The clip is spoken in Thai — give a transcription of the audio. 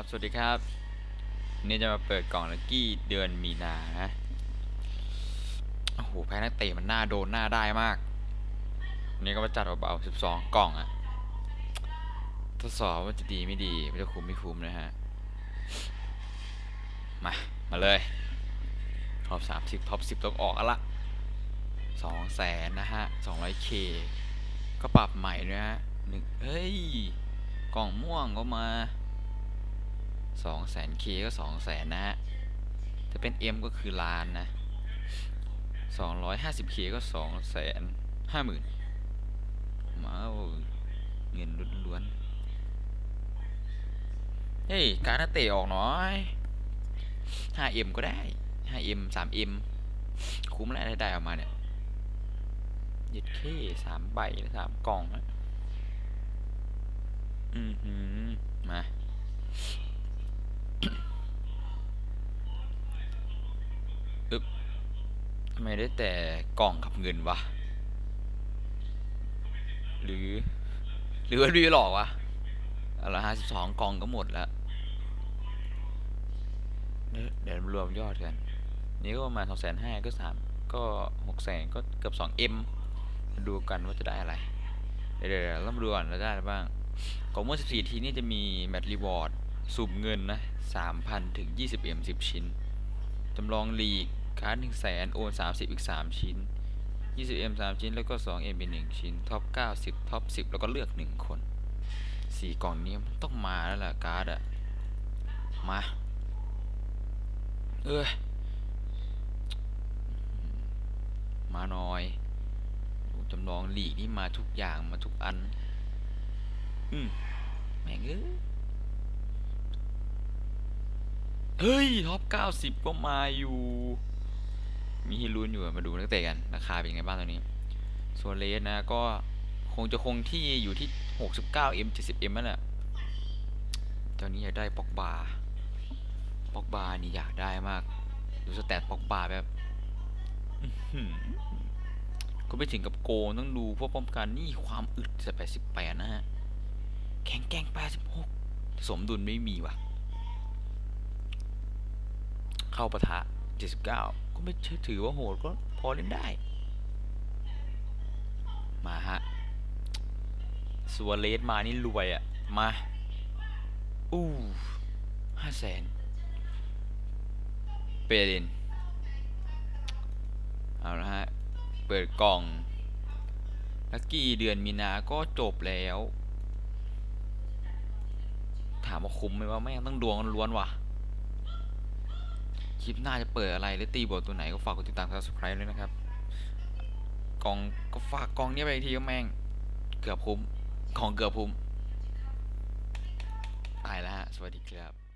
ครับ สวัสดีครับวันนี่จะมาเปิดกล่องลักกี้เดือนมีนานะ โอ้โห แพ้นักเตะมันหน้าโดนหน้าได้มากวันนี่ก็มาจัดเบาๆ12 กล่องอะทดสอบว่าจะดีไม่ดีมันจะคุ้มไม่คุ้มนะฮะ มา มาเลยท็อป30ท็อป10ต้องออกล้วละ2แสนนะฮะ 200k ก็ปรับใหม่ด้วยฮะหนึ่งเฮ้ย กล่องม่วงก็มา สองแสนเคก็สองแสนนะฮะ ถ้าเป็น M ก็คือล้านนะสองร้อยห้าสิบเคก็สองแสนห้าหมื่นมาเงินล้วนๆ เฮ้ย การนักเตะออกน้อย 5M ก็ได้ 5M 3M คุ้มแล้วได้ได้ออกมาเนี่ยย็ดเคสามใบสามกล่องนะอือหือมา ไมได้แต่กล่องกับเงินวะ หรือ หรือว่าดีหลอกวะอาละห้าสิบสองกล่องก็หมดแล้ว เดี๋ยวรวมยอดกัน นี่ก็ประมาณสองแสนห้าก็สามก็หกแสนก็เกือบสองเอ็มดูกันว่าจะได้อะไร เดี๋ยวเดี๋ยวเดี๋ยวเรามดูก่อนเราได้บ้างของเมื่อ14ทีนี่จะมีแมตช์รีวอร์ดสูบเงินนะ3,000ถึง20 m 10ชิ้น จำลองลีก การ์ด1แสนโอน30อีก3ชิ้น20 m 3ชิ้นแล้วก็2 m เป็น1ชิ้นท็อป90ท็อป10แล้วก็เลือก1คน4กล่องนี้มันต้องมาแล้วล่ะการ์ดอะมาเอ้ยมาหน่อยจำลองลีกนี่มาทุกอย่างมาทุกอัน อืมแม่งเอ้ยเฮ้ยท็อป90ก็มาอยู่ มีให้ลุ้นอยู่มาดูนักเตะกัน ราคาเป็นยังไงบ้างตอนนี้ส่วนเลสนะ ก็คงจะคงที่อยู่ที่ 69m 70m นั่นแหละตอนนี้อยากได้ปอกบาปอกบานี่อยากได้มาก ดูสแตทปอกบาแบบก็ไม่ถึงกับโกต้องดูพวกป้องกันนี่ความอึดจะ88นะฮะ แข็งแกร่ง86สมดุลไม่มีว่ะ เข้าปะทะ 79 ก็ไม่เชื่อถือว่าโหดก็พอเล่นได้ มาฮะสัวเลสมานี่รวยอะ่ะ มา อู้ห้าแสนเปเดนเอาละฮะ เปิดกล่องลักกี้เดือนมีนาก็จบแล้ว ถามว่าคุ้มไหมว่าแม่งต้องดวงล้วนว่ะ คลิปหน้าจะเปิดอะไรหรือตีบทตัวไหนก็ฝากกดติดตาม subscribe ด้วยนะครับ กองก็ฝากกองนี้ไปอีกทีก็แม่ง เกือบคุ้ม ของเกือบคุ้มตายแล้วฮะ สวัสดีครับ